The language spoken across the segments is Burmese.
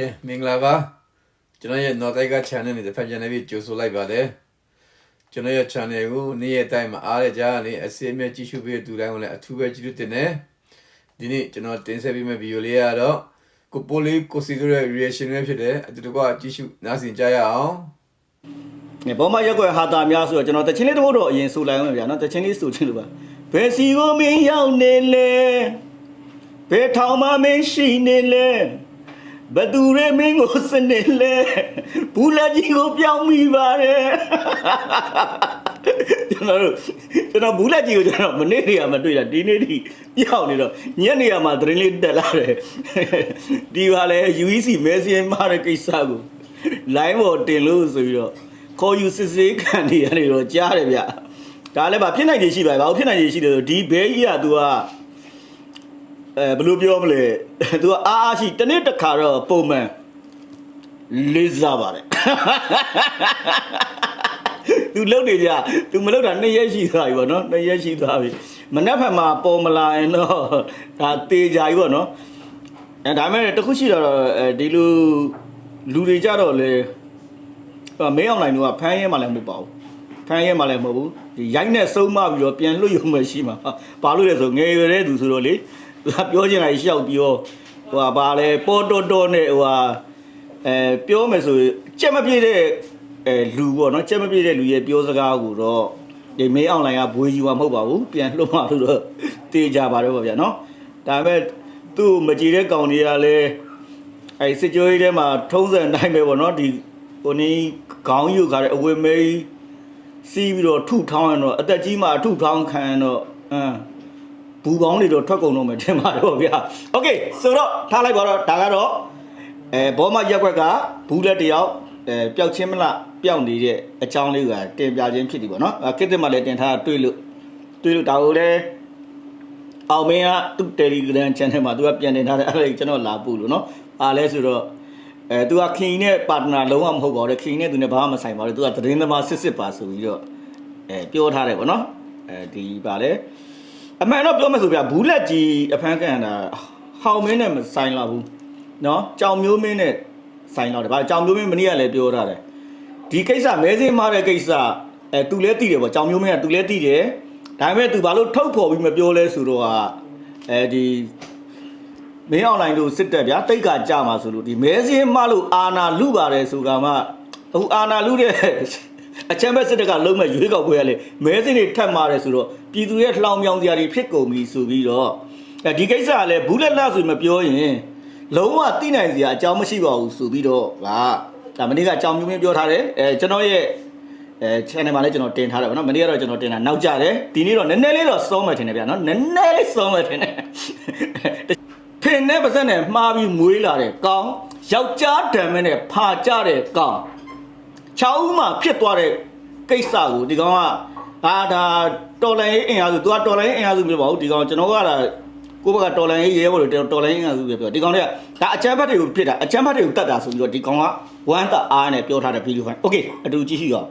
ကဲမင်္ဂလာပါကျွန်တော်ရဲ့ North Tiger Channel နဲ့တစ်ဖက် channel ပြီးကြိုဆိုလိုက်ပါတယ်ကျွန်တော်ရဲ့ channel ကိုနေ့ရက်တိုင်းမှာအားရကြလေအစီအမြဲကြည့်ရှုပေးတဲ့သူတိုင်းကိုလည်းအထူးပဲကျေးဇူးတင်တယ်ဒီနေ့ကျွန်တော်တင်ဆက်ပေးမယ့်ဗီဒီယိုလေးကတော့ကိုပိုလေးကိုစီတို့ရဲ့ reaction လေးဖြစ်တယ်အတူတကွကြည့်ရှုနားဆင်ကြရအောင်။ဘောမရက်ွက်ဟာတာများဆိုတော့ကျွန်တော်တချင်းလေးတစ်ခုတော့အရင်ဆိုလိုက်အောင်ဗျာနော်တချင်းလေးဆိုချင်းလို့ပါ။ဘယ်စီကိုမင်းရောက်နေလဲ။ဘယ်ထောင်မှမင်းရှိနေလဲ။ ဘသူရဲမင်းကိုစနေလဲ။ဘူးလက်ကြီးကိုပြောင်းမိပါတယ်။ကျွန်တော်တို့ကျွန်တော်ဘူးလက်ကြီးကိုကျွန်တော်မနေ့တည်းကမတွေ့တာဒီနေ့ထိပြောင်းနေတော့ညနေရမှာသတင်းလေးတက်လာတယ်။ဒီပါလေ UEC မဲစင်းမာတဲ့ကိစ္စကို line ပေါ်တင်လို့ဆိုပြီးတော့ခေါ်ယူစစ်ဆေးခံနေရတယ်တော့ကြားတယ်ဗျဒါလည်းဗာဖြစ်နိုင်ခြေရှိပါဘာလို့ဖြစ်နိုင်ခြေရှိတယ်ဆိုဒီဘဲကြီးက तू က အဲဘယ်လိုပြောမလဲ तू ကအားအားရှိတစ်နေ့တစ်ခါတော့ပုံမှန်လေးစားပါတယ်သူလုံနေကြသူမလုံတာနှစ်ရက်ရှိသွားပြီပေါ့နော်နှစ်ရက်ရှိသွားပြီမနှက်ဖက်မှာပေါ်မလာရင်တော့ဒါတေးကြပြီပေါ့နော်အဲဒါပေမဲ့တခုရှိတော့အဲဒီလူလူတွေကြတော့လေဟိုမင်းအောင်လိုင်းတို့ကဖမ်းရဲမှလည်းမဟုတ်ပါဘူးဖမ်းရဲမှလည်းမဟုတ်ဘူးဒီရိုက်နဲ့စုံမပြီးတော့ပြန်လွတ်ရုံပဲရှိမှာဘာလို့လဲဆိုငယ်ရွယ်တဲ့သူဆိုတော့လေ သူကပြောချင်တာရှောက်ပြီးတော့ဟိုဟာဘာလဲပေါ်တော်တော်နဲ့ဟိုဟာအဲပြောမယ်ဆိုကြက်မပြေတဲ့အဲလူပေါ့နော်ကြက်မပြေတဲ့လူရဲ့ပြောစကားကိုတော့ဒီမင်းအောင်လိုင်းကဘွေးယူမှာမဟုတ်ပါဘူးပြန်လွတ်မှလို့တော့တေးကြပါတော့ဗျာနော်ဒါပေမဲ့သူ့မကြည်တဲ့ကောင်တွေကလည်းအဲစစ်ကြောရေးထဲမှာထုံးစံတိုင်းပဲပေါ့နော်ဒီဟိုနီးခေါင်းယူခါတဲ့အဝေမေးစီးပြီးတော့ထုထောင်းရင်တော့အသက်ကြီးမှအထုထောင်းခံရင်တော့အမ် ဘူပေါင်းတွေတော့ထွက်ကုန်တော့မယ်ထင်ပါတော့ဗျာโอเคဆိုတော့ထားလိုက်ပါတော့ဒါကတော့အဲဘောမရက်ွက်ကဘူးလက်တယောက်အဲပျောက်ချင်းမလားပျောက်နေတဲ့အကြောင်းလေးကတင်ပြခြင်းဖြစ်ပြီပေါ့နော်အဲကိတ္တမလည်းတင်ထားတွေ့လို့တွေ့လို့ဒါကိုလည်းအောင်မင်းကသူ့ Telegram channel မှာသူကပြန်တင်ထားတယ်အဲ့ဒါကျွန်တော်လာပို့လို့နော်အားလဲဆိုတော့အဲသူကခင်နဲ့ partner လုံးဝမဟုတ်ပါဘူးခင်နဲ့သူနဲ့ဘာမှမဆိုင်ပါဘူးသူကသတင်းသမားစစ်စစ်ပါဆိုပြီးတော့အဲပြောထားတယ်ပေါ့နော်အဲဒီပါလဲ အမှန်တော့ပြောမှဆိုပြဘူးလက်ကြီးအဖမ်းခံတာဟောင်မင်းနဲ့မဆိုင်တော့ဘူးနော်ကြောင်မျိုးမင်းနဲ့ဆိုင်တော့တယ်ဗါကြောင်မျိုးမင်းမနေ့ကလည်းပြောထားတယ်ဒီကိစ္စမဲစင်းမားတဲ့ကိစ္စအဲသူလည်းသိတယ်ပေါ့ကြောင်မျိုးမင်းကသူလည်းသိတယ်ဒါပေမဲ့သူဘာလို့ထုတ်ဖော်ပြီးမပြောလဲဆိုတော့အဲဒီမင်းအွန်လိုင်းတို့စစ်တက်ဗျာတိတ်ကကြမှာဆိုလို့ဒီမဲစင်းမလို့အာနာလူပါတယ်ဆိုကမှအခုအာနာလူတဲ့ အချမ်းဘက်စစ်တက်ကလုံးမဲ့ရွေးကောက်ပွဲရလေမဲစင်းတွေထက်မာတယ်ဆိုတော့ပြည်သူရဲ့လှောင်မြောင်စရာတွေဖြစ်ကုန်ပြီဆိုပြီးတော့အဲဒီကိစ္စကလည်းဘူးလက်လက်ဆိုမပြောရင်လုံးဝသိနိုင်စရာအကြောင်းမရှိပါဘူးဆိုပြီးတော့ကဒါမနေ့ကအကြောင်းမျိုးမျိုးပြောထားတယ်အဲကျွန်တော်ရဲ့အဲ channel မှာလည်းကျွန်တော်တင်ထားတယ်ဗောနော်မနေ့ကတော့ကျွန်တော်တင်တာနောက်ကြတယ်ဒီနေ့တော့နည်းနည်းလေးတော့စောမယ်ထင်တယ်ဗျာနော်နည်းနည်းလေးစောမယ်ထင်တယ်ဖင်နဲ့ပါစက်နဲ့မှားပြီးမွေးလာတဲ့ကောင်ယောက်ျားဓာတ်မဲနဲ့ဖာကြတဲ့ကောင် ချောင်းမှာဖြစ်သွားတဲ့ကိစ္စကိုဒီကောင်ကအာဒါတော်လိုင်းရေးအင်အားစုသူကတော်လိုင်းရေးအင်အားစုမျိုးပါဘူးဒီကောင်ကျွန်တော်ကလာကိုဘကတော်လိုင်းရေးရဲဘော်တွေတော်လိုင်းရေးအင်အားစုပဲပြောဒီကောင်တွေကဒါအချမ်းဘတ်တွေကိုဖြစ်တာအချမ်းဘတ်တွေကိုတတ်တာဆိုပြီးတော့ဒီကောင်ကဝမ်းတအားနဲ့ပြောထားတဲ့ဗီဒီယိုဖိုင်โอเคအတူကြည့်ရှိရအောင်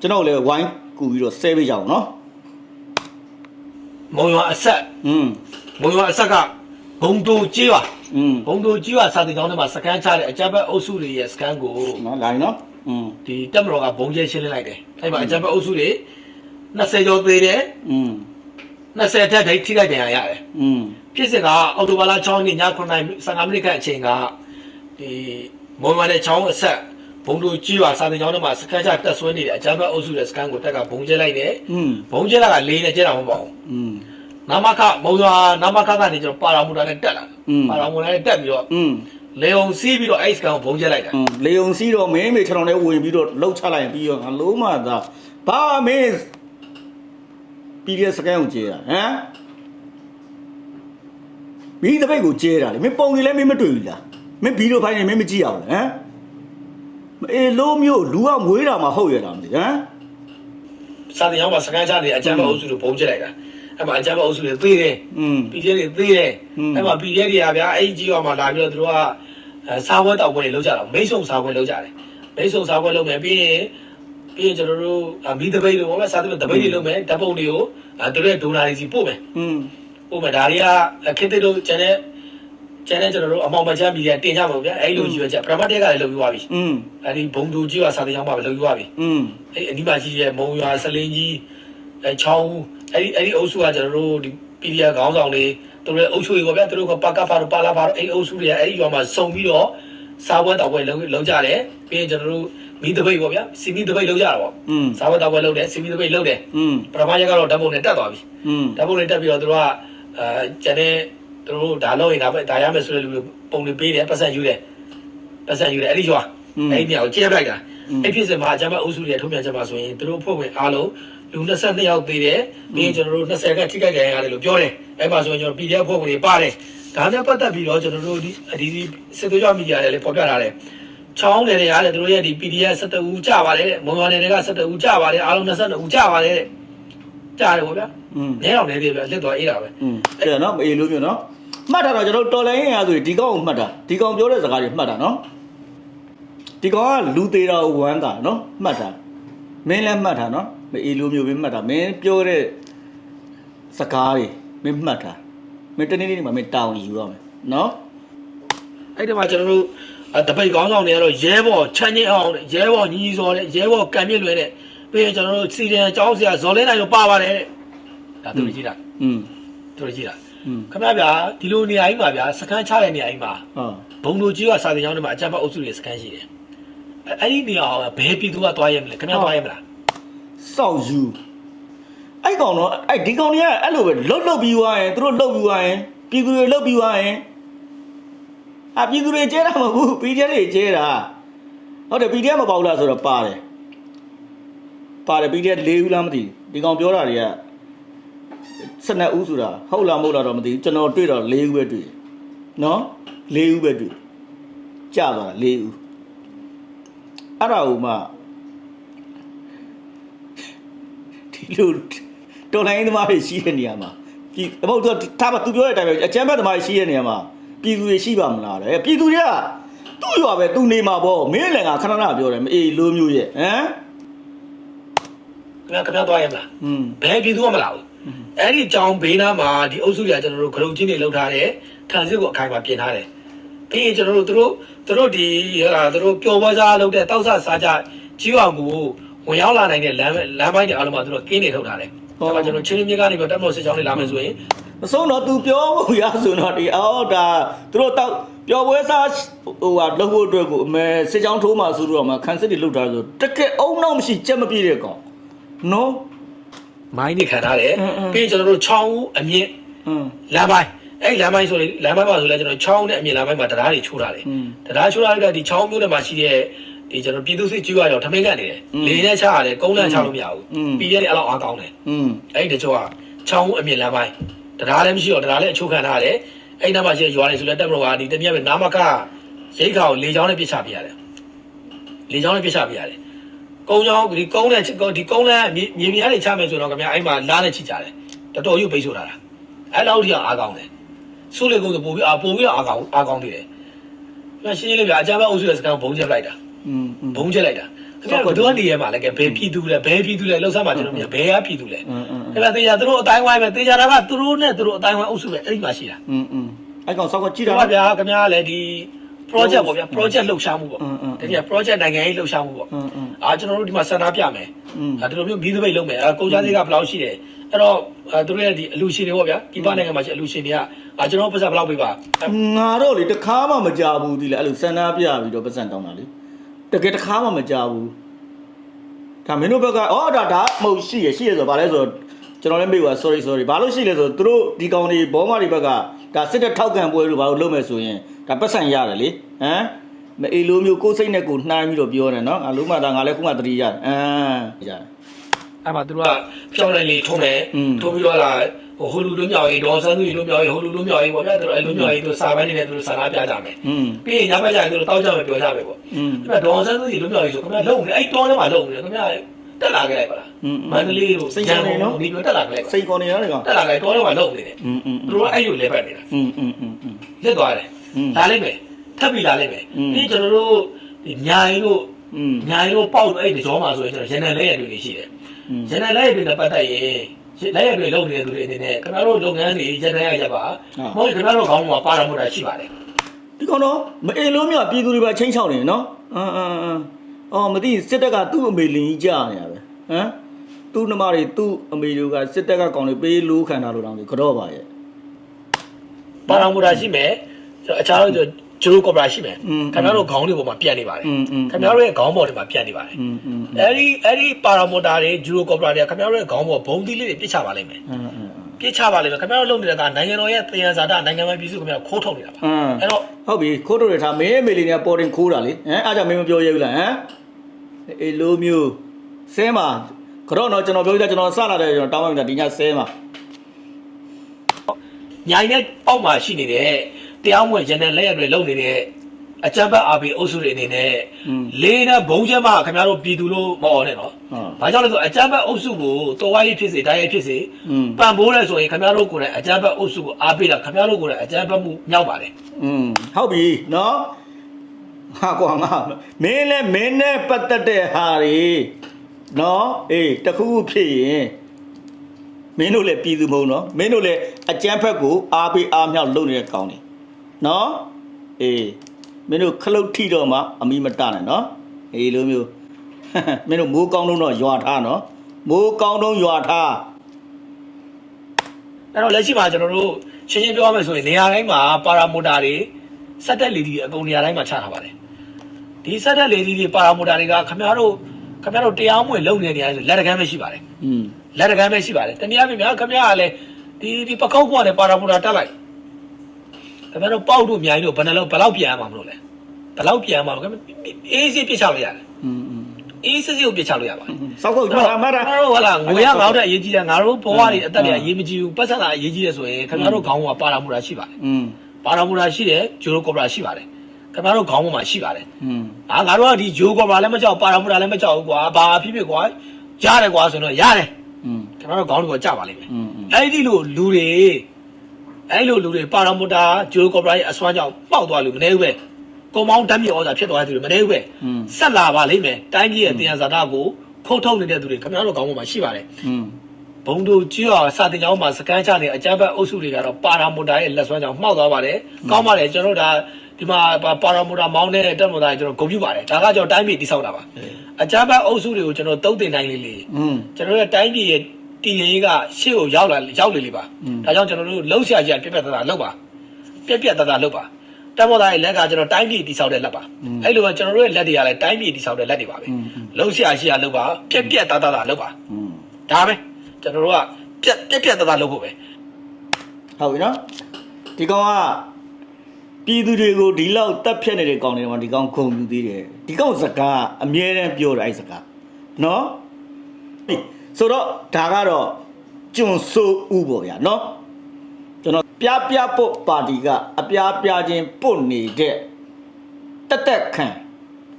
ကျွန်တော်လည်းဝိုင်းကူပြီးတော့ဆဲပေးကြအောင်နော် မုံရွာအဆက် อืม မုံရွာအဆက်ကဘုံတိုကြီးရွာ อืม ဘုံတိုကြီးရွာစာတင်ကျောင်းထဲမှာစကန်ချတဲ့အကြမ်းဖက်အုပ်စုတွေရဲ့စကန်ကို နော်လိုင်းနော် อืม ဒီတက်မတော်ကဘုံကျဲရှင်းလင်းလိုက်တယ်အဲ့မှာအကြမ်းဖက်အုပ်စုတွေ20ကျော်သေးတယ် อืม 20ထက်ဒိတ်ထိခိုက်တယ်ရတယ် อืม ဖြစ်စဉ်ကအော်တိုဘာလ6ရက်ည9:15မိနစ်ခန့်အချိန်ကဒီမုံရွာနဲ့ချောင်းအဆက်ဘုံတိုကြီးရွာစာတင်ကျောင်းထဲမှာစကန်ချတက်ဆွဲနေတဲ့အကြမ်းဖက်အုပ်စုရဲ့စကန်ကိုတက်ကဘုံကျဲလိုက်တယ် อืม ဘုံကျဲလာကလေးနဲ့ကျဲတာမဟုတ်ပါဘူး อืม နာမခမုံရွာနာမခကနေကျွန်တော်ပါရာမူတာနဲ့တက်လာ อืม ပါရာမူတာနဲ့တက်ပြီးတော့ อืม လေုံစီးပြီးတော့အဲ့စကန်ကိုဘုံကျဲလိုက်တာอืมလေုံစီးတော့မင်းမေခြေထောင်ထဲဝင်ပြီးတော့လှုပ်ချလိုက်ရင်ပြီးတော့ငါလုံးမသာဘာမင်းပြီးတဲ့စကန်ကိုကျေးတာဟမ်မင်းတပိတ်ကိုကျေးတာလေမင်းပုံနေလဲမင်းမတွေ့ဘူးလားမင်းဗီဒီယိုဖိုင်နေမင်းမကြည့်ရဘူးလားဟမ်အေးလုံးမျိုးလူကမွေးတာမှဟုတ်ရတာမသိဟမ်စာတင်ရောက်မှာစကန်ချနေအကြမ်းဖက်အုပ်စုကိုဘုံကျဲလိုက်တာ အဲ့မှာအကြမ်းဖက်အုပ်စုတွေသေးတယ် อืม ပြည်ကျဲတွေသေးတယ် อืม အဲ့မှာပြည်ကျဲတွေကဗျာအဲ့ဒီကြီးရွာမှာလာပြီးတော့သူတို့ကအဲစားပွဲတောက်ပွဲတွေလုပ်ကြတာမိတ်ဆုံစားပွဲလုပ်ကြတယ်မိတ်ဆုံစားပွဲလုပ်မယ်ပြီးရင်ပြီးရင်ကျွန်တော်တို့အမီတပိတ်လို့ပေါ့ဗျာစားတဲ့တပိတ်တွေလုပ်မယ်ဓာတ်ပုံတွေကိုအဲသူတို့ရဲ့ဒိုနာတွေစီပို့မယ် อืม ပို့မယ်ဒါတွေကခေတ်သစ်တို့ကျန်တဲ့ ကျန်တဲ့ကျွန်တော်တို့အမောင်မချမ်းပြည်ကတင်ကြပါဗျာအဲ့လိုကြီးပဲကြာပရမတ်တက်ကလည်းလုပ်ပြီးသွားပြီ อืม အဲ့ဒီဘုံသူကြီးကစာတင်ကြောင်းပါပဲလုပ်ပြီးသွားပြီ อืม အဲ့အနိမကြီးရဲ့မုံရွာစလင်းကြီး အဲချောင်းအဲ့ဒီအဲ့ဒီအုပ်စုကကျွန်တော်တို့ဒီ PDF ခေါင်းဆောင်တွေသူတို့ရဲ့အုပ်ချုပ်ရေးပေါ့ဗျာသူတို့ကပါကဖာတို့ပါလာဖာတို့အဲ့ဒီအုပ်စုတွေကအဲ့ဒီရွာမှာစုံပြီးတော့စားပွဲတောက်ပွဲလုပ်လုပ်ကြတယ်ပြီးရင်ကျွန်တော်တို့မိတပိတ်ပေါ့ဗျာစီမီတပိတ်လုပ်ကြတာပေါ့စားပွဲတောက်ပွဲလုပ်တယ်စီမီတပိတ်လုပ်တယ်ပထမရက်ကတော့ဓာတ်ပုံနဲ့တက်သွားပြီဓာတ်ပုံနဲ့တက်ပြီးတော့သူတို့ကအဲကျန်တဲ့သူတို့ဒါလုပ်ရင်ဒါပဲဒါရမယ်ဆိုတဲ့လူတွေပုံတွေပေးတယ်ပတ်စံယူတယ်ပတ်စံယူတယ်အဲ့ဒီရွာအဲ့ဒီမြောက်ကျဲပလိုက်တာအဲ့ဖြစ်စင်မှာအကြမ်းဖက်အုပ်စုတွေထုံးပြန်ချက်ပါဆိုရင်သူတို့ဖွဲ့ဝင်အားလုံး လူ22ယောက်သေးတယ်ပြီးရင်ကျွန်တော်တို့20ကထိခိုက်ကြရတယ်လို့ပြောတယ်အဲ့မှာဆိုရင်ကျွန်တော် PDF ဖွဲ့ဝင်တွေပါတယ်ဒါနဲ့ပတ်သက်ပြီးတော့ကျွန်တော်တို့ဒီဒီဒီစစ်သွေးကြမီဒီယာတွေလည်းပေါ်ပြထားတယ်ချောင်းတယ်တွေရတယ်သူတို့ရဲ့ဒီ PDF 17ဦးကြပါတယ်တဲ့မုံရွာနယ်တွေက17ဦးကြပါတယ်အားလုံး22ဦးကြပါတယ်တဲ့ကြားတယ်ဗောဗျာ อืม နဲအောင်နေသေးပဲလက်တော်အေးတာပဲ อืมအဲ့ဒါနော်မအေးလို့မျိုးနော်မှတ်တာတော့ကျွန်တော်တော်လိုင်းရင်အားဆိုဒီကောင်ကိုမှတ်တာဒီကောင်ပြောတဲ့စကားတွေမှတ်တာနော်ဒီကောင်ကလူသေးတာကိုဝမ်းတာနော်မှတ်တာမင်းလည်းမှတ်တာနော် မအေးလိုမျိုးပဲမှတ်တာမင်းပြောတဲ့စကားတွေမင်းမှတ်တာမင်းတနေ့နေ့မှာမင်းတာဝန်ယူရမယ်နော်အဲ့ဒီမှာကျွန်တော်တို့တပိတ်ကောင်းဆောင်တွေကတော့ရဲဘော်ချမ်းချင်းအောင်ရဲဘော်ညီညီစော်တဲ့ရဲဘော်ကံမြင့်လွယ်တဲ့ပြီးရင်ကျွန်တော်တို့စီရင်အကြောင်းဆရာဇော်လင်းနိုင်တို့ပါပါတယ်တဲ့ဒါသူတို့ကြည့်တာอืมသူတို့ကြည့်တာခင်ဗျာဗျာဒီလိုနေရာကြီးမှာဗျာစကန်ချတဲ့နေရာကြီးမှာဟုတ်ဘုံတို့ကြီးကစာတင်ကြောင်းတွေမှာအကြမ်းဖက်အုပ်စုတွေစကန်ရှိတယ်အဲ့ဒီနေရာကဘယ်ပြည်သူကသွားရဲမလဲခင်ဗျာသွားရဲမလား စောက်ယူအဲ့ကောင်တော့အဲ့ဒီကောင်တွေကအဲ့လိုပဲလှုပ်လှုပ်ပြီးသွားရင်သူတို့လှုပ်ပြီးသွားရင်ပြည်သူတွေလှုပ်ပြီးသွားရင်အပြည်သူတွေကျဲတာမဟုတ်ဘူး PDF တွေကျဲတာဟုတ်တယ် PDF မပေါက်လားဆိုတော့ပါတယ်ပါတယ် PDF ၄ဦးလားမသိဘူးဒီကောင်ပြောတာတွေက12ဦးဆိုတာဟုတ်လားမဟုတ်လားတော့မသိဘူးကျွန်တော်တွေ့တော့၄ဦးပဲတွေ့တယ်နော်၄ဦးပဲတွေ့ကြာသွားတာ၄ဦးအဲ့ဒါဟိုမှ ဒီ လိုတော်လိုင်းသမားတွေရှိတဲ့နေရာမှာပြည်မဟုတ်သူကထားပါသူပြောတဲ့အတိုင်းပဲအကျမ်းဘတ်သမားတွေရှိတဲ့နေရာမှာပြည်သူတွေရှိပါမလားတဲ့ပြည်သူတွေကသူ့ရွာပဲသူနေမှာပေါ့မင်းလည်းငါခဏခဏပြောတယ်မအေးလိုမျိုးရဲ့ဟမ်ခင်ဗျားခင်ဗျားသွားရမလားอืมဘယ်ပြည်သူကမလာဘူးအဲ့ဒီကြောင်ဘေးနားမှာဒီအုပ်စုတွေကကျွန်တော်တို့ဂရုချင်းတွေလောက်ထားတယ်ထန်စစ်ကိုအခိုင်မှာပြင်ထားတယ်ပြီးရင်ကျွန်တော်တို့သူတို့သူတို့ဒီဟာသူတို့ပျော်ပွဲစားလုပ်တဲ့တောက်ဆစားကြကြီးအောင်ကို ဝင်ရောက်လာနိုင်တဲ့လမ်းလမ်းပိုင်းတွေအားလုံးကသူတို့ကင်းနေထုတ်ထားတယ်။ဒါမှကျွန်တော်ချင်းချင်းမြစ်ကနေပြီးတော့တက်မော့စစ်ကြောင်းတွေလာမယ်ဆိုရင်အဆုံးတော့ तू ပြောဖို့ရဆိုတော့ဒီအော်ဒါသူတို့တောက်ပျော်ပွဲစားဟိုဟာလုပ်ဖို့အတွက်ကိုအမေစစ်ကြောင်းထိုးမှဆိုတော့မှခန်းစစ်တွေလုတ်ထားဆိုတကယ်အုံနောက်မရှိကြက်မပြည့်တဲ့ကောင်နော်မိုင်းနေခံထားတယ်ပြီးရင်ကျွန်တော်တို့ချောင်းအမြင့်လမ်းပိုင်းအဲ့လမ်းပိုင်းဆိုရင်လမ်းပိုင်းမှာဆိုလဲကျွန်တော်ချောင်းနဲ့အမြင့်လမ်းပိုင်းမှာတရားတွေချိုးထားတယ်တရားချိုးထားတဲ့ကဒီချောင်းမျိုးတွေမှာရှိတဲ့ ဒီကျွန်တော်ပြည်သူစစ်ကျွေးရအောင်ထမင်းကတ်နေတယ်လေနဲ့ချရတယ်ကုန်းလန့်ချလို့မရဘူးပြည်ရဲ့အဲ့လောက်အားကောင်းတယ်အဲ့ဒီတချို့ကချောင်းအမြင်လမ်းပိုင်းတရားလည်းမရှိတော့တရားလည်းအချိုးခံထားတယ်အဲ့နောက်မှာရှိရွာတွေဆိုလည်းတက်မလို့ကဒီတမရပဲနာမကရိတ်ခါကိုလေချောင်းနဲ့ပြစ်ချပြရတယ်လေချောင်းနဲ့ပြစ်ချပြရတယ်ကုန်းချောင်းဒီကုန်းနဲ့ဒီကုန်းလန့်မြေမြားတွေချမယ်ဆိုတော့ခင်ဗျအဲ့မှာလားနဲ့ချစ်ကြတယ်တော်တော်ရုပ်ပိတ်ဆို့ထားတာအဲ့လောက်ထိအားကောင်းတယ်စုလေကုန်းဆိုပို့ပြီးအာပို့ပြီးအားကောင်းအားကောင်းသေးတယ်။ဒါရှင်းရှင်းလေးပြအကြမ်းဖက်အုပ်စုရဲ့စကန်ဘုံကျက်လိုက်တာ။ ဘုံချက်လိုက်တာခင်ဗျာဘယ်သူကနေရမှာလဲကဲဘယ်ပြည်သူလဲဘယ်ပြည်သူလဲလှုပ်ရှားမှာကျွန်တော်မြင်ဘယ်ကပြည်သူလဲ อืมอืม ခင်ဗျာတေချာသူတို့အတိုင်းဝိုင်းပဲတေချာတာကသူတို့နဲ့သူတို့အတိုင်းဝိုင်းအုပ်စုပဲအဲ့ဒီမှာရှိတာ อืมอืมအဲ့ကောင်စောက်ကကြည့် ဒီ တာ မှာဗျာခင်ဗျာလည်းဒီ project ပေါ့ဗျာ project လှုပ်ရှားမှုပေါ့ อืมอืม တကယ် project နိုင်ငံရေးလှုပ်ရှားမှုပေါ့ อืมอืม အာကျွန်တော်တို့ဒီမှာစန္ဒပြမယ် อืม အဲဒီလိုမျိုးပြီးသပိတ်လုပ်မယ်အဲကုန်ကြမ်းတွေကဘယ်လောက်ရှိတယ်အဲ့တော့အဲသူတို့ရဲ့ဒီအလူရှင်တွေပေါ့ဗျာဒီပနိုင်ငံမှာရှိအလူရှင်တွေကအာကျွန်တော်ပတ်စံဘယ်လောက်ပေးပါအဲ ငါတော့လေတခါမှမကြဘူးဒီလေအဲ့လိုစန္ဒပြပြီးတော့ပတ်စံတောင်းတာလေ တကယ်တခါမှမကြဘူးဒါမင်းတို့ဘက်ကအော်ဒါဒါမဟုတ်ရှိရရှိရဆိုဘာလဲဆိုတော့ကျွန်တော်လည်းမေးပါ sorry sorry ဘာလို့ရှိလဲဆိုတော့သူတို့ဒီကောင်တွေဘောမတွေဘက်ကဒါစစ်တပ်ထောက်ခံပွဲလို့ဘာလို့လုပ်မယ်ဆိုရင်ဒါပတ်စံရတယ်လေဟမ်မအေးလိုမျိုးကိုယ်စိတ်နဲ့ကိုယ်နှိုင်းပြီးတော့ပြောတယ်နော်ငါလုံးမသားငါလည်းခုမှတတိရတယ်အမ်ရတယ်အဲ့မှာသူတို့ကဖြောင်းလိုက်လေထုံးတယ်อืมထုံးပြီးတော့လာ ဟိုလူလူမြောက်ရေးဒေါ်ဆန်းစုကြီးလူမြောက်ရေးဟိုလူလူမြောက်ရေးပေါ့ဗျာသူတို့အဲလူမြောက်ရေးသူစာပိုင်းတွေနဲ့သူတို့စာနာပြကြမယ်ပြီးရင်ညဘက်ကျရင်သူတို့တောက်ကြမယ်ပြောကြမယ်ပေါ့အဲ့ဒါဒေါ်ဆန်းစုကြီးလူမြောက်ရေးဆိုခင်ဗျာလုံနေအဲ့တောထဲမှာလုံနေခင်ဗျာတက်လာခဲ့လိုက်ပါလားမန္တလေးကိုစိတ်ကောင်းနေနော်ဒီလိုတက်လာခဲ့စိတ်ကောင်းနေရတယ်ကောင်တက်လာခဲ့တောထဲမှာလုံနေတယ်သူတို့ကအဲ့လိုလဲပတ်နေတာလက်သွားတယ်လာလိုက်မယ်ထပ်ပြီးလာလိုက်မယ်ပြီးကျွန်တော်တို့ဒီညာရင်တို့ညာရင်တို့ပေါက်တော့အဲ့ဒီကြောမှာဆိုရင်ကျွန်တော်ရန်နယ်လဲရတွေ့နေရှိတယ်ရန်နယ်လဲရတွေ့နေပတ်သက်ရင် လက်ရတွေလုပ်နေတဲ့သူတွေအနေနဲ့ခင်ဗျားတို့လုပ်ငန်းတွေရတဲ့ရရပါမဟုတ်ခင်ဗျားတို့ခေါင်းမှာပါရမှုတာရှိပါတယ်ဒီကောင်တော့မအေလို့မြပြည်သူတွေပါချင်းချောက်နေနော်အင်းအင်းအင်းအော်မသိစစ်တပ်ကသူ့အမေလင်ကြီးကြာနေတာပဲဟမ်သူ့နှမတွေသူ့အမေတွေကစစ်တပ်ကကောင်တွေပေးလို့ခံတာလို့တောင်းတယ်ကြော့ပါရဲ့ပါရမှုတာရှိမယ်အခြားတော့ ကျွန်တော်ကော်ပိုရာရှိမယ်ခင်ဗျားတို့ခေါင်းတွေပေါ်မှာပြန်နေပါတယ်ခင်ဗျားတို့ရဲ့ခေါင်းပေါ်တွေမှာပြန်နေပါတယ်အဲဒီအဲဒီပါရာမိုတာတွေဂျူရိုကော်ပိုရာတွေခင်ဗျားတို့ရဲ့ခေါင်းပေါ်ဘုံသီးလေးတွေပြစ်ချပါလိမ့်မယ်ပြစ်ချပါလိမ့်မယ်ခင်ဗျားတို့လုပ်နေတဲ့ကနိုင်ငံတော်ရဲ့တရားစာတနိုင်ငံပိုင်ပြည်စုခင်ဗျားခိုးထုတ်နေတာပါအဲ့တော့ဟုတ်ပြီခိုးထုတ်နေတာမင်းအမေလေးကပေါ်တင်ခိုးတာလေဟမ်အားကြောင့်မင်းမပြောရဘူးလားဟမ်အေးလိုမျိုးဆဲမှာကတော့တော့ကျွန်တော်ပြောပြကျွန်တော်စလာတယ်ကျွန်တော်တောင်းပန်တာဒီညဆဲမှာညာရင်နဲ့အောက်မှာရှိနေတဲ့ တရားမဝင်ရန်တဲ့လက်ရတွေလုပ်နေတဲ့အကြမ်းဖက်အာဘီအုပ်စုတွေအနေနဲ့လေးနဲ့ဘုံကျမ်းမခင်ဗျားတို့ပြည်သူလို့မဟုတ်နဲ့နော်။ဘာကြောင့်လဲဆိုအကြမ်းဖက်အုပ်စုကိုတော်ဝါရေးဖြစ်စေတိုင်းရေးဖြစ်စေပံ့ပိုးလဲဆိုရင်ခင်ဗျားတို့ကိုယ်တိုင်အကြမ်းဖက်အုပ်စုကိုအားပေးတာခင်ဗျားတို့ကိုယ်တိုင်အကြမ်းဖက်မှုမြောက်ပါတယ်อืมဟုတ်ပြီနော်ဟာကွာငါမင်းလည်းမင်းနဲ့ပတ်သက်တဲ့ဟာတွေနော်အေးတခုခုဖြစ်ရင်မင်းတို့လည်းပြည်သူမဟုတ်နော်မင်းတို့လည်းအကြမ်းဖက်ကိုအားပေးအားမြောက်လုပ်နေတဲ့ကောင်းနေ နော်အေးမင်းတို့ခလုတ်ထိတော့မှအမိမတနဲ့နော်အေးလိုမျိုးမင်းတို့မိုးကောင်းတော့ရွာထားနော်မိုးကောင်းတော့ရွာထားအဲ့တော့လက်ရှိမှာကျွန်တော်တို့ရှင်းရှင်းပြောရမယ်ဆိုရင်နေရာတိုင်းမှာပါရာမိုတာတွေစက်တက်လေဒီအကုန်နေရာတိုင်းမှာချထားပါတယ်ဒီစက်တက်လေဒီတွေပါရာမိုတာတွေကခင်ဗျားတို့ခင်ဗျားတို့တရားမဝင်လုပ်နေတဲ့နေရာတွေဆိုလက်တကမ်းပဲရှိပါတယ်อืมလက်တကမ်းပဲရှိပါတယ်တနည်းအားဖြင့်များခင်ဗျားကလည်းဒီဒီပကောက်ကွာနဲ့ပါရာမိုတာတက်လိုက် ခင်ဗျားတို့ပေါက်တို့အများကြီးတို့ဘယ်နှလုံးဘယ်လောက်ပြန်ရမှာမလို့လဲဘယ်လောက်ပြန်ရမှာခင်ဗျာအေးစေးပြစ်ချလို့ရတယ် อืมอืม အေးစေးစေးကိုပြစ်ချလို့ရပါတယ် စောက်ကုတ်ကျွမ်းမှာတာ ငါတို့ဟလာငွေရငေါတဲ့အရေးကြီးတယ်ငါတို့ဘဝတွေအသက်တွေအရေးမကြီးဘူးပတ်စံလာအရေးကြီးတယ်ဆိုရင်ခင်ဗျားတို့ခေါင်းကပါရာမူတာရှိပါတယ် อืม ပါရာမူတာရှိတယ်ဂျိုရိုကော်ပရာရှိပါတယ်ခင်ဗျားတို့ခေါင်းပေါ်မှာရှိပါတယ် อืม အာငါတို့ကဒီဂျိုကော်ပရာလည်းမကြောက်ပါရာမူတာလည်းမကြောက်ဘူးကွာဘာဖြစ်ဖြစ်ကွာရတယ်ကွာဆိုတော့ရတယ် อืม ခင်ဗျားတို့ခေါင်းတွေကကြပါလိမ့်မယ် อืมอืม အဲ့ဒီလိုလူတွေ အဲ့လိုလူတွေပါရမိုတာဂျိုကော်ပိုရိုက်အစွမ်းကြောင့်ပေါက်သွားလို့မနေဘူးပဲကုံမောင်းဓာတ်မြေဩဇာဖြစ်သွားတဲ့သူတွေမနေဘူးပဲဆက်လာပါလိမ့်မယ်တိုင်းပြည်ရဲ့တရားစတာကိုခုတ်ထုတ်နေတဲ့သူတွေခင်ဗျားတို့ကောင်းပေါ်မှာရှိပါတယ်ဘုံတို့ကြွရစာတင်ကြောင်းမှာစကန်ချနေအကြမ်းဖက်အုပ်စုတွေကတော့ပါရမိုတာရဲ့လက်စွမ်းကြောင့်မှောက်သွားပါတယ်ကောင်းပါတယ်ကျွန်တော်တို့ဒါဒီမှာပါရမိုတာမောင်းတဲ့တက်မိုတာကျွန်တော်ဂုဏ်ပြုပါတယ်ဒါကကျွန်တော်တိုင်းပြည်တိဆောက်တာပါအကြမ်းဖက်အုပ်စုတွေကိုကျွန်တော်တုံ့တင်နိုင်လေလေကျွန်တော်ရဲ့တိုင်းပြည်ရဲ့ တည်ငြိမ်ကရှေ့ကိုရောက်လာရောက်လေလေပါ။ဒါကြောင့်ကျွန်တော်တို့လှုပ်ရှားကြပြက်ပြက်သားသားလှုပ်ပါ။ပြက်ပြက်သားသားလှုပ်ပါ။တက်မိုတာရဲ့လက်ကကျွန်တော်တိုင်းပြည်တိဆောက်တဲ့လက်ပါ။အဲ့လိုပဲကျွန်တော်တို့ရဲ့လက်တွေကလည်းတိုင်းပြည်တိဆောက်တဲ့လက်တွေပါပဲ။လှုပ်ရှားရှိရလှုပ်ပါပြက်ပြက်သားသားလှုပ်ပါอืม။ဒါပဲကျွန်တော်တို့ကပြက်ပြက်ပြက်သားသားလှုပ်ဖို့ပဲ။ဟုတ်ပြီနော်ဒီကောင်ကပြည်သူတွေကိုဒီလောက်တက်ဖြတ်နေတဲ့ကောင်တွေမှာဒီကောင်ခုံယူသေးတယ်ဒီကောင်စကားအမြဲတမ်းပြောတယ်အဲ့စကားနော်ဟေး ဆိုတော့ဒါကတော့ကျွန်းဆိုးဥပေါ့ဗျာနော်ကျွန်တော်ပြပြပုတ်ပါတီကအပြားပြချင်းပုတ်နေတဲ့တက်တက်ခံ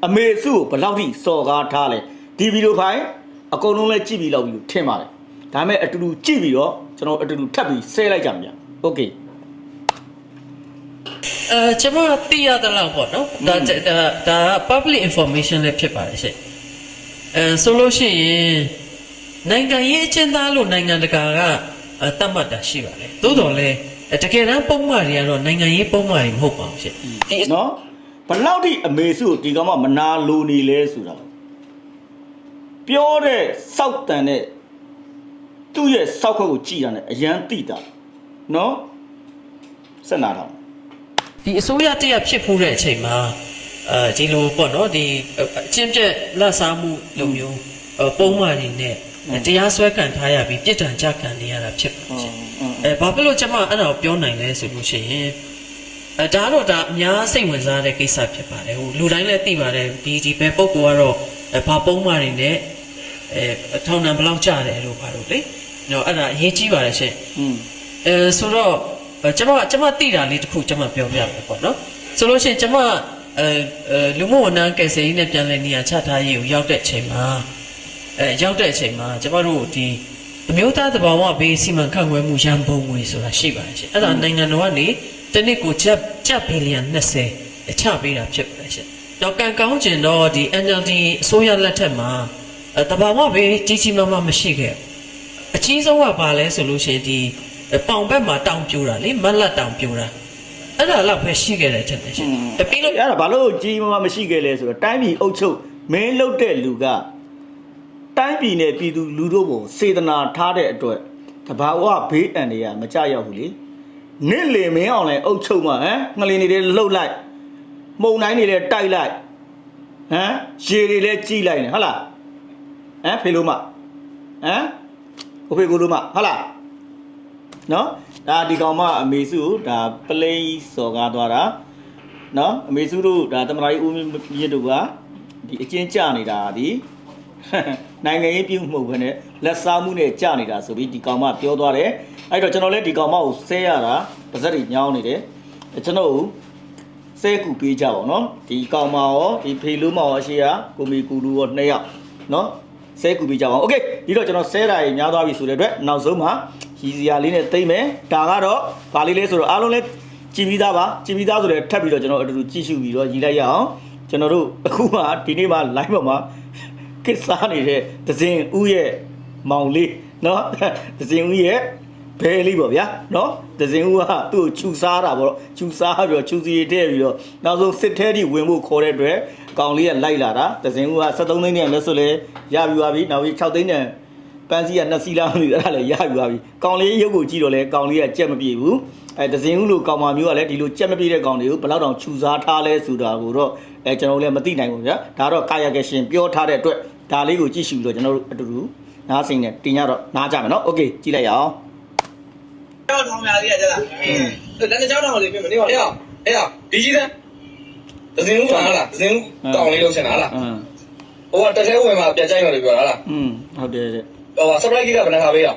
အမေစုကိုဘယ်လောက်ထိစော်ကားထားလဲဒီဗီဒီယိုဖိုင်အကုန်လုံးလဲကြည့်ပြီးလောက်ပြီးလို့ထင်ပါတယ်ဒါပေမဲ့အတူတူကြည့်ပြီးတော့ကျွန်တော်အတူတူထပ်ပြီးဆဲလိုက်ကြမှာဗျโอเค အဲကျွန်မသိရသလောက်ပေါ့နော်ဒါဒါဒါ public information လည်းဖြစ်ပါတယ်ရှင့်အဲဆိုလို့ရှိရင် နိုင်ငံရေးအကျဉ်းသားလို့နိုင်ငံတကာကအဲတတ်မှတ်တာရှိပါတယ်သို့တော်လည်းအဲတကယ်တမ်းပုံမှန်တွေကတော့နိုင်ငံရေးပုံမှန်တွေမဟုတ်ပါဘူးရှင့်ဒီနော်ဘလောက်ထိအမေစုကိုဒီကောင်မမနာလိုနေလဲဆိုတာပြောတဲ့စောက်တန်တဲ့သူ့ရဲ့စောက်ခွက်ကိုကြည်ရတယ်အရန်တိတာနော်ဆက်နာတော့ဒီအစိုးရတရက်ဖြစ်ဖို့တဲ့အချိန်မှာအဲဒီလိုပေါ့နော်ဒီအချင်းပြက်လက်စားမှုလိုမျိုးအဲပုံမှန်တွေနဲ့ တရားစွဲခံထားရပြီးပြစ်ဒဏ်ကြခံနေရတာဖြစ်ပါတယ်ရှင့်အဲဘာဖြစ်လို့ကျွန်မအဲ့ဒါကိုပြောနိုင်လဲဆိုလို့ရှိရင်အဲဒါတော့ဒါအများစိတ်ဝင်စားတဲ့ကိစ္စဖြစ်ပါတယ်ဟိုလူတိုင်းလည်းသိပါတယ်ဒီဒီပဲပုံကောကတော့အဲဘာပုံမှန်နေနဲ့အဲထောင်နှံဘယ်လောက်ကျတယ်လို့ပါလို့လေနော်အဲ့ဒါအရေးကြီးပါတယ်ရှင်อืมအဲဆိုတော့အဲကျွန်မကျွန်မသိတာလေးတစ်ခုကျွန်မပြောပြမယ်ပေါ့နော်ဆိုလို့ရှိရင်ကျွန်မအဲအဲလူမှုဝန်ထမ်းကယ်ဆယ်ရေးနဲ့ပြန်လည်နေရာချထားရေးကိုရောက်တဲ့အချိန်မှာ အဲရောက်တဲ့အချိန်မှာကျွန်မတို့ဒီအမျိုးသားသဘာဝဘေးစီမံခန့်ခွဲမှုရန်ပုံငွေဆိုတာရှိပါတယ်ရှင်အဲ့ဒါနိုင်ငံတော်ကနေတစ်နှစ်ကိုကျပ်ကျပ်ဘီလီယံ20ချပေးတာဖြစ်ပါတယ်ရှင်တော့ကံကောင်းကျင်တော့ဒီ NLD အစိုးရလက်ထက်မှာအဲသဘာဝဘေးကြီးကြီးမားမားမရှိခဲ့ဘူးအကြီးဆုံးကဘာလဲဆိုလို့ရှိရင်ဒီပေါင်ဘက်မှာတောင်ပြိုတာလေမက်လက်တောင်ပြိုတာအဲ့ဒါတော့ပဲရှိခဲ့တယ်ချက်တယ်ရှင်တပြီးလို့အဲ့ဒါဘာလို့ကြီးမမမရှိခဲ့လဲဆိုတော့တိုင်းပြည်အုပ်ချုပ်မင်းလုတ်တဲ့လူက တိုင်းပြည်နဲ့ပြည်သူလူတို့ကိုစေတနာထားတဲ့အတွက်တဘာဝဘေးအန္တရာယ်မကြရောက်ဘူးလေနေ့လေမင်းအောင်လည်းအုပ်ချုပ်မှာဟမ်ငလင်တွေလည်းလှုပ်လိုက်မှုန်တိုင်းတွေလည်းတိုက်လိုက်ဟမ်ရေတွေလည်းကြီးလိုက်နေဟုတ်လားဟမ်ဖေလို့မဟမ်ဟိုဖေကိုလို့မဟုတ်လားနော်ဒါဒီကောင်မအမေစုကိုဒါပလိန်စော်ကားသွားတာနော်အမေစုတို့ဒါတမရာကြီးဦးမြင့်တို့ကဒီအကျဉ်းကျနေတာဒီ နိုင်ငံရေးပြုမှုဘဲနဲ့လက်စားမှုနဲ့ကျနေတာဆိုပြီးဒီကောင်မပြောသွားတယ်အဲ့တော့ကျွန်တော်လည်းဒီကောင်မကိုဆဲရတာပါဇက်တွေညောင်းနေတယ်ကျွန်တော်ကိုဆဲကူပေးကြပါဦးနော်ဒီကောင်မရောဒီဖေလူမရောအရှိရကိုမီကူလူရောနှစ်ယောက်နော်ဆဲကူပေးကြပါဦးโอเคဒီတော့ကျွန်တော်ဆဲတာကြီးများသွားပြီဆိုတဲ့အတွက်နောက်ဆုံးမှာရည်စရာလေးနဲ့တိမ့်မယ်ဒါကတော့ဗာလေးလေးဆိုတော့အားလုံးလည်း ကြည်ပြီးသားပါကြည်ပြီးသားဆိုတော့ထပ်ပြီးတော့ကျွန်တော်အတူတူကြည့်ရှုပြီးတော့ရည်လိုက်ရအောင်ကျွန်တော်တို့အခုမှဒီနေ့မှ live ပေါ်မှာ ခစ်စားနေတဲ့ဒဇင်ဦးရဲ့မောင်လေးနော်ဒဇင်ဦးရဲ့ဘဲလေးပေါ့ဗျာနော်ဒဇင်ဦးကသူ့ကိုခြူစားတာပေါ့ခြူစားပြီးတော့ခြူစီထည့်ပြီးတော့နောက်ဆုံးစစ်ထဲထိဝင်ဖို့ခေါ်တဲ့အတွက်ကောင်လေးကလိုက်လာတာဒဇင်ဦးက73သိန်းနဲ့လက်စွပ်လဲရပြီးပါပြီနောက်ပြီး6သိန်းနဲ့ပန်းစီကနှစ်စီလားမသိဘူးအဲ့ဒါလည်းရယူသွားပြီကောင်လေးရုပ်ကိုကြည့်တော့လဲကောင်လေးကကြက်မပြေဘူးအဲဒဇင်ဦးလိုကောင်မမျိုးကလည်းဒီလိုကြက်မပြေတဲ့ကောင်တွေကိုဘယ်လောက်တောင်ခြူစားထားလဲဆိုတာကိုတော့အဲကျွန်တော်လည်းမသိနိုင်ဘူးဗျာဒါတော့ကာယကရှင်ပြောထားတဲ့အတွက် ဒါလေးကိုကြည့်ရှုလို့ကျွန်တော်တို့အတူတူနားစိန်နဲ့တင်ရတော့နားကြမယ်နော်โอเคကြည့်လိုက်ရအောင် ကြောက်ထောင်များလေးရကြလားအင်းတန်းကြောက်ထောင်လေးပြင်မနေပါ အေး နဲ့ အောင်အေးအောင်ဒီကြီးတဲ့ဒဇင်ဦးကဟုတ်လားဒဇင်ဦးကောင်းလေးလုပ်ချင်တာလား အင်း ဟိုကတက်သေးဝင်မှာပြန်ကြိုက်ရလို့ပြောတာလား อืมဟုတ်တယ်တဲ့ ဟိုက surprise ကဘယ်နှခါပေးရ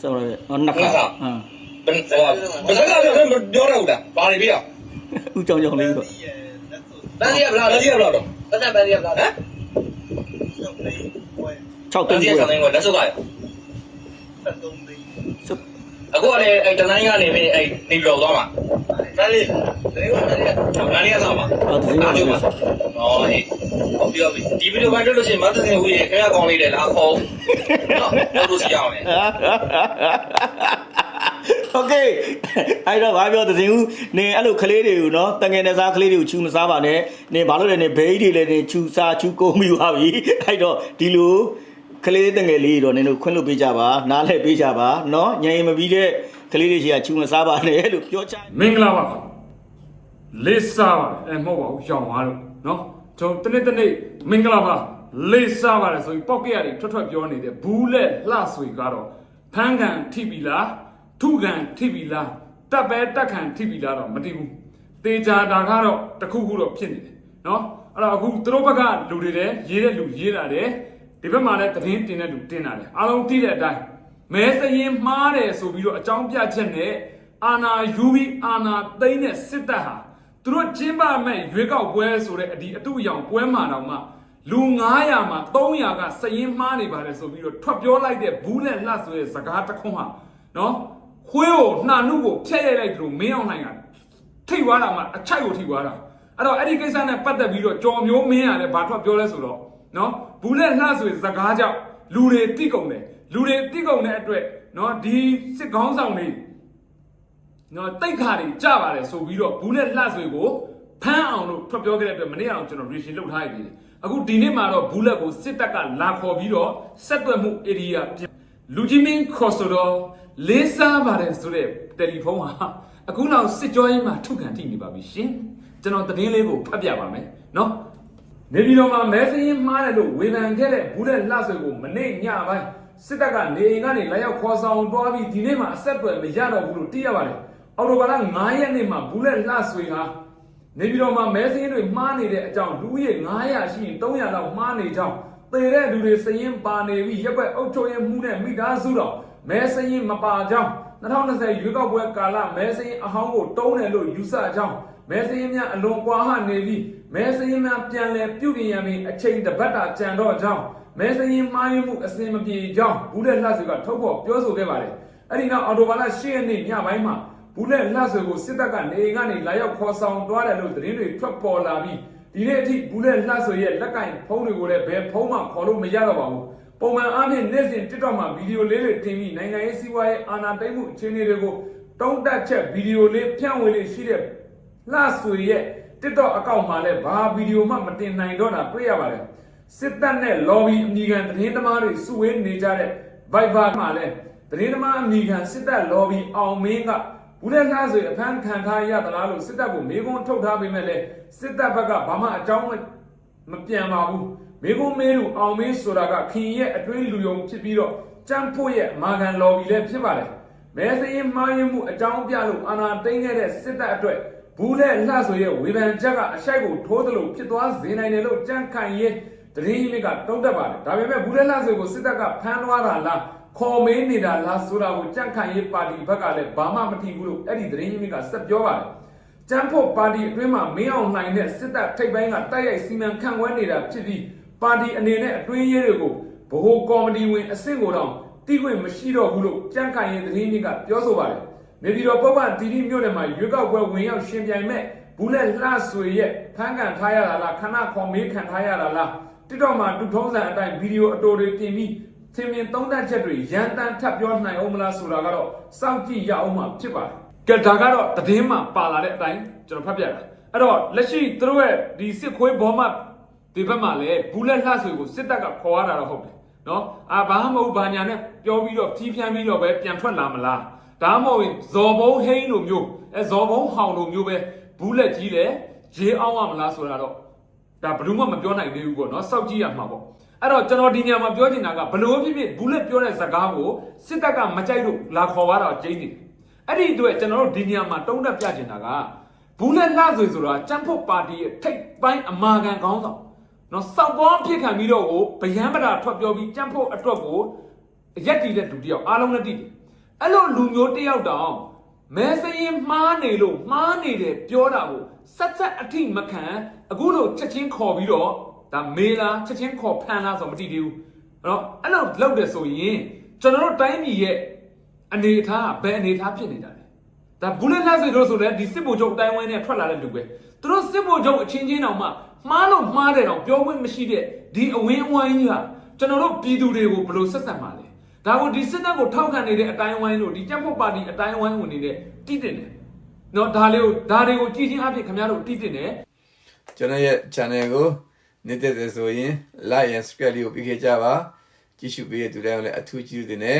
ဆိုတော့ဟောနှစ်ခါအင်း ဘယ်ဟိုကဘယ်နှခါပြောပြောတော့လားဘာတွေပေးရ ဦးကြောင်ကြောင်လေးတော့ တန်းရဗလား လက်ကြီးရဘလားတော့ တန်းပန်းရဗလား ဟမ် 6 တ သိ န်း န်း ကြီး ကို ဆောင်နေကလက်စုပ်ကရအခုကလည်းအဲတန်းကြီးကနေပြီးအဲနေပြောသွားမှာ တန်းလေးတန်းကတန်းရ တန်းကြီးကဆောင်မှာ အော်ဒဇင်ဦးက မှာဟောဟေးဟုတ်ပြီဟုတ်ပြီဒီဗီဒီယိုပိုင်းလို့ရှိရင်မသစင်ဦးရေခင်ဗျာကောင်းလေးတယ်လားခေါ်နော်ဟုတ်လို့စီရအောင်လေ โอเคအဲ့တော့ဘာပြောသစဉ်ဦးနင်အဲ့လိုကလေးတွေကိုနော်တငယ်နဲ့စားကလေးတွေကိုချူမစားပါနဲ့နင်ဘာလို့လဲနင်ဘေးတွေလည်းနင်ချူစားချူကုန်ပြီးပါပြီအဲ့တော့ဒီလို ကလေးတငယ်လေးတွေတော့နင်တို့ခွင့်လွှတ်ပေးကြပါနားလှည့်ပေးကြပါနော်ညင်မပြီးတဲ့ကလေးတွေရှိကချူမစားပါနဲ့လို့ပြောချင်မင်္ဂလာပါခင်ဗျလေးစားပါအဲမဟုတ်ပါဘူးရောင်သွားလို့နော်ကျွန်တော်တနေ့တနေ့မင်္ဂလာပါလေးစားပါတယ်ဆိုပြီးပောက်ကရတွေထွက်ထွက်ပြောနေတဲ့ဘူးလက်လှဆွေကတော့ဖန်းခံထိပြီလားထုခံထိပြီလားတပ်ပဲတက်ခံထိပြီလားတော့မသိဘူးတေချာတာကတော့တခုခုတော့ဖြစ်နေတယ်နော်အဲ့တော့အခုသူတို့ဘက်ကလူတွေလည်းရေးတဲ့လူရေးတာတယ် ဒီဘက်မှာလည်းသတင်းတင်တဲ့လူတင်တာတယ်အားလုံးသိတဲ့အတိုင်းမဲစရင်မှားတယ်ဆိုပြီးတော့အကြောင်းပြချက်နဲ့အာနာယူပြီးအာနာသိမ့်တဲ့စစ်တပ်ဟာသူတို့ကျင်းပမဲ့ရွေးကောက်ပွဲဆိုတဲ့အဒီအတူအယောင်ပွဲမှာတော့မှလူ900မှာ300ကစရင်မှားနေပါတယ်ဆိုပြီးတော့ထွက်ပြောလိုက်တဲ့ဘူးလက်လှဆိုတဲ့စကားတစ်ခွန်းဟာနော်ခွေးကိုနှာနုကိုဖျက်ရိုက်လိုက်တယ်လို့မင်းအောင်နိုင်ကထိတ်သွားတာမှအချိုက်ကိုထိသွားတာအဲ့တော့အဲ့ဒီကိစ္စနဲ့ပတ်သက်ပြီးတော့ကြော်မျိုးမင်းရတယ်ဘာထွက်ပြောလဲဆိုတော့နော် ဘူးလက်လှဆိုတဲ့စကားကြောင့်လူတွေတိကုန်တယ် လူတွေတိကုန်တဲ့အတွက်เนาะဒီစစ်ကောင်းဆောင်တွေเนาะတိတ်ခါတွေကြပါတယ်ဆိုပြီးတော့ဘူးလက်လှဆွေကိုဖမ်းအောင်လို့ထွက်ပြောခဲ့တဲ့အတွက်မနေ့အောင်ကျွန်တော် reaction လုပ်ထားရည်တယ်အခုဒီနေ့မှာတော့ဘူးလက်ကိုစစ်တပ်ကလာခေါ်ပြီးတော့ဆက်သွယ်မှု area ပြင်လူကြီးမင်းခေါ်ဆိုတော့လေးစားပါတယ်ဆိုတဲ့တယ်လီဖုန်းဟာအခုနောက်စစ်ကြောရေးမှာထုတ်ခံထိနေပါပြီရှင်ကျွန်တော်သတင်းလေးကိုဖတ်ပြပါမယ်เนาะ နေပြည်တော်မှာမဲစင်းမှားတယ်လို့ဝေဖန်ခဲ့တဲ့ဘူးတဲ့လှဆွေကိုမနေ့ညပိုင်းစစ်တပ်ကနေအိမ်ကနေလာရောက်ခေါ်ဆောင်တွားပြီးဒီနေ့မှာအဆက်အသွယ်မရတော့ဘူးလို့သိရပါတယ်။အော်တိုဘာလ9ရက်နေ့မှာဘူးတဲ့လှဆွေဟာနေပြည်တော်မှာမဲစင်းတွေမှားနေတဲ့အကြောင်းလူဦးရေ900ရှိရင်300လောက်မှားနေကြောင်းသေတဲ့လူတွေစရင်ပါနေပြီးရက်ွက်အုပ်ချုပ်ရေးမှုနဲ့မိသားစုတော်မဲစရင်မပါကြောင်း2020ရွေးကောက်ပွဲကာလမဲစရင်အဟောင်းကိုတုံးတယ်လို့ယူဆကြောင်းမဲစင်းများအလွန်ကွာဟနေပြီး မဲစင်းများပြန်လည်ပြုပြင်ရမည်အချိန်တစ်ပတ်တာကြံတော့ကြောင်းမဲစင်းမှားယွင်းမှုအစင်မပြေကြောင်းဘူးလက်လှဆွေကထုတ်ဖော်ပြောဆိုခဲ့ပါတယ်။အဲ့ဒီနောက်အော်တိုဘာလ10ရက်နေ့ညပိုင်းမှာဘူးလက်လှဆွေကိုစစ်တပ်ကနေအိမ်ကနေလာရောက်ခေါ်ဆောင်သွားတယ်လို့သတင်းတွေထွက်ပေါ်လာပြီးဒီနေ့အထိဘူးလက်လှဆွေရဲ့လက်ကင်ဖုန်းတွေကိုလည်းဘယ်ဖုန်းမှခေါ်လို့မရတော့ပါဘူး။ပုံမှန်အားဖြင့်နေ့စဉ် TikTok မှာဗီဒီယိုလေးတွေတင်ပြီးနိုင်ငံရေးစီးပွားရေးအာဏာသိမ်းမှုအခြေအနေတွေကိုတုံးတက်ချက်ဗီဒီယိုလေးဖြန့်ဝေလေးရှိတဲ့လှဆွေရဲ့ TikTok အကောင့်မှာလည်းဘာဗီဒီယိုမှမတင်နိုင်တော့တာတွေ့ရပါတယ်စစ်တပ်နဲ့ lobby အမည်ခံသတင်းသမားတွေစုဝေးနေကြတဲ့ Viber မှာလည်းသတင်းသမားအမည်ခံစစ်တပ် lobby အောင်မင်းကဘူးလက်လှဆွေအဖမ်းခံထားရသလားလို့စစ်တပ်ကိုမေးခွန်းထုတ်ထားပေမဲ့လည်းစစ်တပ်ဘက်ကဘာမှအကြောင်းမမပြန်ပါဘူးမိကုံးမဲလူအောင်မင်းဆိုတာကခင်ရဲ့အတွင်းလူယုံဖြစ်ပြီးတော့ကြမ်းဖို့ရဲ့အမာခံလော်ဘီလည်းဖြစ်ပါတယ်မဲစရင်မှားယွင်းမှုအကြောင်းပြလို့အာဏာသိမ်းခဲ့တဲ့စစ်တပ်အတွက် ဘူးလက်လှဆိုရဲ့ဝေဖန်ချက်ကအရှိုက်ကိုထိုးသလိုဖြစ်သွားစေနိုင်တယ်လို့ကြမ်းခိုင်ရဲ့တရင်ကြီးကတုံးတက်ပါတယ်ဒါပေမဲ့ဘူးလက်လှဆိုကိုစစ်တပ်ကဖမ်းသွားတာလားခေါ်မင်းနေတာလားဆိုတာကိုကြမ်းခိုင်ရဲ့ပါတီဘက်ကလည်းဘာမှမထီဘူးလို့အဲ့ဒီတရင်ကြီးကဆက်ပြောပါတယ်ကျန်းဖို့ပါတီအတွင်းမှာမင်းအောင်လှိုင်တဲ့စစ်တပ်ထိပ်ပိုင်းကတိုက်ရိုက်စီမံခန့်ခွဲနေတာဖြစ်ပြီးပါတီအနေနဲ့အတွင်းရေးတွေကိုဗဟိုကော်မတီဝင်အဆင့်ကိုတော့တိခွင့်မရှိတော့ဘူးလို့ကြန့်ခိုင်ရင်သတင်းကြီးကပြောဆိုပါတယ်။ နေပြည်တော်ပုပ္ပတီတီမြို့နယ်မှာရွေးကောက်ပွဲဝင်ရောက်ရှင်ပြိုင်မဲ့ဘူးလက်လှဆွေရဲ့ဖမ်းကန်ထားရတာလားခဏခေါ်မေးခံထားရတာလားတစ်တော့မှာတူထုံးစံအတိုင်းဗီဒီယိုအတိုတွေပြင်ပြီးသင်မြင်သုံးသပ်ချက်တွေရန်တမ်းထပ်ပြောနိုင်အောင်မလားဆိုတာကတော့စောင့်ကြည့်ရအောင်မှဖြစ်ပါတယ်။ကဲဒါကတော့သတင်းမှာပါလာတဲ့အတိုင်းကျွန်တော်ဖတ်ပြတာ။အဲ့တော့လက်ရှိသူတို့ရဲ့ဒီစစ်ခွေးဘောမဒီဘက်မှာလည်းဘူးလက်လှဆွေကိုစစ်တပ်ကခေါ်ရတာတော့ဟုတ်တယ်နော်။အာဘာမှမဟုတ်ဘာညာနဲ့ပြောပြီးတော့ဖြီးဖြန်းပြီးတော့ပဲပြန်ထွက်လာမလား။ ဒါမှမဟုတ်ရင်ဇော်ဘုံဟိန်းလိုမျိုးအဲဇော်ဘုံဟောင်လိုမျိုးပဲဘူးလက်ကြီးလေရေးအောင်ရမလားဆိုတာတော့ဒါဘယ်လို့မှမပြောနိုင်သေးဘူးပေါ့နော်စောက်ကြည့်ရမှာပေါ့အဲ့တော့ကျွန်တော်ဒီနေရာမှာပြောချင်တာကဘလို့ဖြစ်ဖြစ်ဘူးလက်ပြောတဲ့စကားကိုစစ်တပ်ကမကြိုက်လို့လာခေါ်သွားတာကျင်းနေတယ်အဲ့ဒီအတွက်ကျွန်တော်တို့ဒီနေရာမှာတုံးတက်ပြချင်တာကဘူးလက်လှဆွေဆိုတာចမ်းဖို့ပါတီရဲ့ထိပ်ပိုင်းအမာခံခေါင်းဆောင်နော်စောက်ပေါင်းဖြစ်ခံပြီးတော့ကိုဗျံပတာထွက်ပြောပြီးចမ်းဖို့အတွက်ကိုရက်တီတဲ့လူတစ်ယောက်အားလုံးနဲ့တည်တယ် အဲ့လိုလူမျိုးတစ်ယောက်တောင်မဲစရင်မှားနေလို့မှားနေတယ်ပြောတာကိုဆက်ဆက်အထိမခံအခုလို့ချက်ချင်းခေါ်ပြီးတော့ဒါမေးလားချက်ချင်းခေါ်ဖမ်းလားဆိုတော့မတည်သေးဘူးအဲ့တော့အဲ့လိုလုပ်တယ်ဆိုရင်ကျွန်တော်တို့တိုင်းပြည်ရဲ့အနေအထားကဘယ်အနေအထားဖြစ်နေတာလဲဒါဘူးလက်လက်စေတို့ဆိုလည်းဒီစစ်ဘုံချုပ်အတိုင်းဝိုင်းနဲ့ထွက်လာတဲ့လူပဲသူတို့စစ်ဘုံချုပ်အချင်းချင်းတောင်မှမှားလို့မှားတယ်တော့ပြောခွင့်မရှိတဲ့ဒီအဝင်းအဝိုင်းကြီးကကျွန်တော်တို့ပြည်သူတွေကိုဘယ်လိုဆက်ဆံမှာလဲ ဒါကိုဒီစစ်တပ်ကိုထောက်ခံနေတဲ့အတိုင်းဝိုင်းတို့ဒီကြက်ဖို့ပါတီအတိုင်းဝိုင်းဝင်နေတဲ့တိတင်တယ်နော်ဒါလေးကိုဒါတွေကိုကြည်ချင်းအဖြစ်ခင်ဗျားတို့တိတင်တယ်ကျွန်တော်ရဲ့ channel ကိုနေတဲ့ဆိုရင် like and subscribe လေးကိုပြီးခဲ့ကြပါကြည့်ရှုပေးတဲ့သူတိုင်းကိုလည်းအထူးကျေးဇူးတင်တယ်